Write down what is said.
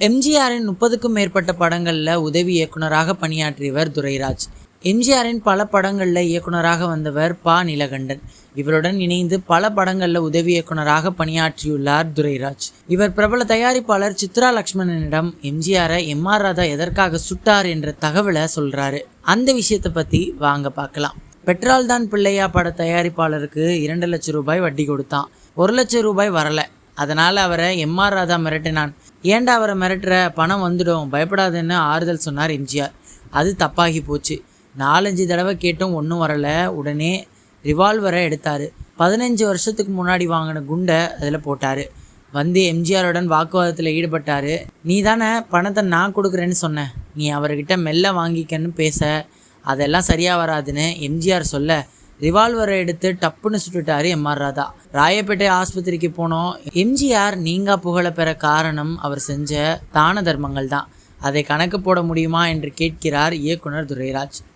எம்ஜிஆரின் முப்பதுக்கும் மேற்பட்ட படங்களில் உதவி இயக்குனராக பணியாற்றியவர் துரைராஜ். எம்ஜிஆரின் பல படங்களில் இயக்குனராக வந்தவர் பா. நிலகண்டன். இவருடன் இணைந்து பல படங்களில் உதவி இயக்குனராக பணியாற்றியுள்ளார் துரைராஜ். இவர் பிரபல தயாரிப்பாளர் சித்ரா லக்ஷ்மணனிடம் எம்ஜிஆரை எம். ஆர். ராதா எதற்காக சுட்டார் என்ற தகவலை சொல்கிறாரு அந்த விஷயத்தை பற்றி வாங்க பார்க்கலாம். பெட்ரால் தான் பிள்ளையா பட தயாரிப்பாளருக்கு இரண்டு லட்சம் ரூபாய் வட்டி கொடுத்தான். ஒரு லட்சம் ரூபாய் வரல. அதனால் அவரை எம்ஆர் ராதா மிரட்டினான். ஏன்டா அவரை மிரட்டுற? பணம் வந்துடும். பயப்படாதுன்னு ஆறுதல் சொன்னார் எம்ஜிஆர். அது தப்பாகி போச்சு. நாலஞ்சு தடவை கேட்டும் ஒன்றும் வரல. உடனே ரிவால்வரை எடுத்தார். பதினஞ்சு வருஷத்துக்கு முன்னாடி வாங்கின குண்டை அதில் போட்டார். வந்து எம்ஜிஆருடன் வாக்குவாதத்தில் ஈடுபட்டார். நீ தானே பணத்தை நான் கொடுக்குறேன்னு சொன்னேன் நீ அவர்கிட்ட மெல்ல வாங்கிக்கன்னு பேச. அதெல்லாம் சரியாக வராதுன்னு எம்ஜிஆர் சொல்ல. ரிவால்வரை எடுத்து டப்புன்னு சுட்டுட்டாரு எம்ஆர் ராதா. ராயப்பேட்டை ஆஸ்பத்திரிக்கு போனோம். எம்ஜிஆர் நீங்கா புகழ பெற காரணம் அவர் செஞ்ச தான தர்மங்கள் தான் அதை கணக்கு போட முடியுமா என்று கேட்கிறார் இயக்குனர் துரைராஜ்.